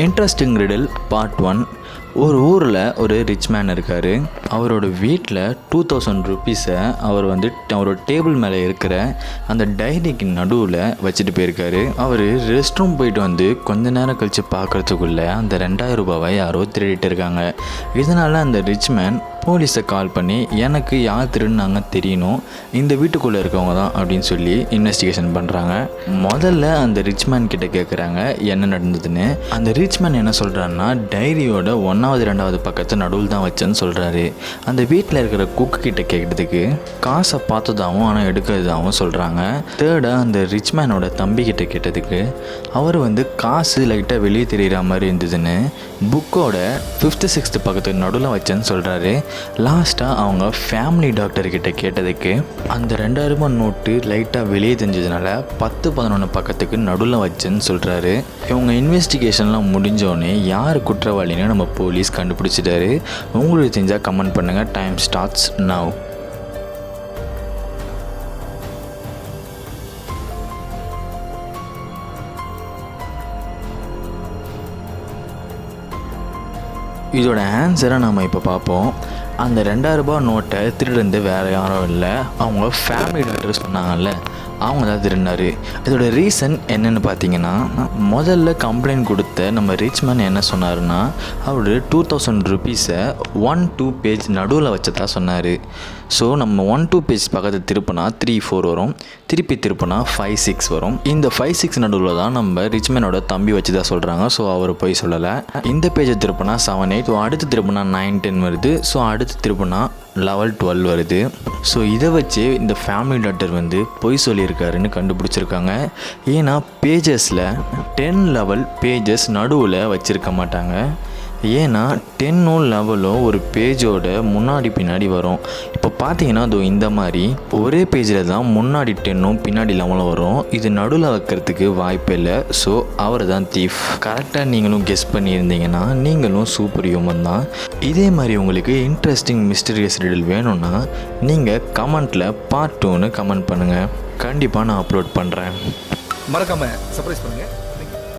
Interesting riddle part one ஒரு ஊரில் ஒரு ரிச் மேன் இருக்கார். அவரோட வீட்டில் டூ தௌசண்ட் ருபீஸை அவர் வந்து அவரோட டேபிள் மேலே இருக்கிற அந்த டைரிக்கு நடுவில் வச்சுட்டு போயிருக்காரு. அவர் ரெஸ்ட் ரூம் போயிட்டு வந்து கொஞ்ச நேரம் கழித்து பார்க்குறதுக்குள்ளே அந்த ரெண்டாயிரம் ரூபாவை யாரோ திருடிட்டு இருக்காங்க. இதனால் அந்த ரிச் மேன் போலீஸை கால் பண்ணி எனக்கு யார் திருடினாங்க தெரியணும். இந்த வீட்டுக்குள்ளே இருக்கவங்க தான் அப்படின்னு சொல்லி இன்வெஸ்டிகேஷன் பண்ணுறாங்க முதல்ல அந்த ரிச் மேன் கிட்ட கேட்குறாங்க என்ன நடந்ததுன்னு? அந்த ரிச் மேன் என்ன சொல்கிறாருன்னா டைரியோட ஒன் ஒன்றாவது ரெண்டாவது பக்கத்து நடுவில் தான் வச்சேன்னு சொல்கிறாரு அந்த வீட்டில் இருக்கிற குக்கு கிட்ட கேட்டதுக்கு காசை பார்த்ததாகவும் ஆனால் எடுக்கிறதாகவும் சொல்கிறாங்க தேர்டாக அந்த ரிச் மேனோட தம்பி கிட்ட கேட்டதுக்கு அவர் வந்து காசு லைட்டாக வெளியே தெரிகிற மாதிரி இருந்ததுன்னு புக்கோட ஃபிஃப்த்து சிக்ஸ்த்து பக்கத்துக்கு நடுவில் வச்சேன்னு சொல்கிறாரு லாஸ்ட்டாக அவங்க ஃபேமிலி டாக்டர் கிட்ட கேட்டதுக்கு அந்த ரெண்டாயிரம் ரூபாய் நோட்டு லைட்டாக வெளியே தெரிஞ்சதுனால பத்து பதினொன்று பக்கத்துக்கு நடுவில் வச்சேன்னு சொல்கிறாரு இவங்க இன்வெஸ்டிகேஷன்லாம் முடிஞ்சோடனே யார் குற்றவாளின்னு நம்ம போலீஸ் கண்டுபிடிச்சிட்டாரு. உங்களுக்கு தெரிஞ்சால் கமெண்ட் பண்ணுங்கள் டைம் ஸ்டார்ட்ஸ் நவ் இதோட ஆன்சரை நம்ம இப்போ பார்ப்போம். அந்த ரெண்டாயிரரூபா நோட்டை திருடுந்து வேறு யாரும் இல்லை. அவங்க ஃபேமிலி டாக்டர் சொன்னாங்கல்ல அவங்க தான் திருடினாரு. இதோட ரீசன் என்னென்னு பார்த்தீங்கன்னா முதல்ல கம்ப்ளைண்ட் கொடுத்த நம்ம ரிச்மேன் என்ன சொன்னார்னா அவர் டூ தௌசண்ட் ருபீஸை ஒன் டூ பேஜ் நடுவில் வச்சதா சொன்னார். ஸோ நம்ம ஒன் டூ பேஜ் பக்கத்து திருப்பினா த்ரீ ஃபோர் வரும். திருப்பி திருப்பினா ஃபைவ் சிக்ஸ் வரும். இந்த ஃபைவ் சிக்ஸ் நடுவில் தான் நம்ம ரிச்மேனோட தம்பி வச்சு தான் சொல்கிறாங்க ஸோ அவர் போய் சொல்லலை. இந்த பேஜை திருப்பினா செவன் எயிட் ஸோ அடுத்து திருப்பினா நைன் டென் வருது. ஸோ அடுத்து திருப்பினா லெவல் டுவெல் வருது. ஸோ இதை வச்சு இந்த ஃபேமிலி டாக்டர் வந்து பொய் சொல்லியிருக்காருன்னு கண்டுபிடிச்சிருக்காங்க. ஏன்னா பேஜஸில் டென் லெவல் பேஜஸ் நடுவில் வச்சுருக்க மாட்டாங்க. ஏன்னா டென்னோ லெவலோ ஒரு பேஜோட முன்னாடி பின்னாடி வரும். இப்போ பார்த்தீங்கன்னா அது இந்த மாதிரி ஒரே பேஜில் தான் முன்னாடி டென்னும் பின்னாடி லெவலும் வரும். இது நடுவில் வைக்கிறதுக்கு வாய்ப்பே இல்லை. ஸோ அவர் தான் தீஃப் கரெக்டாக நீங்களும் கெஸ் பண்ணியிருந்தீங்கன்னா நீங்களும் சூப்பர் ஹியூமன் தான். இதே மாதிரி உங்களுக்கு இன்ட்ரெஸ்டிங் மிஸ்டரியஸ் ரிடில் வேணும்னா நீங்கள் கமெண்ட்டில் பார்ட் டூன்னு கமெண்ட் பண்ணுங்கள் கண்டிப்பாக நான் அப்லோட் பண்ணுறேன் மறக்காம சர்ப்ரைஸ் பண்ணுங்கள்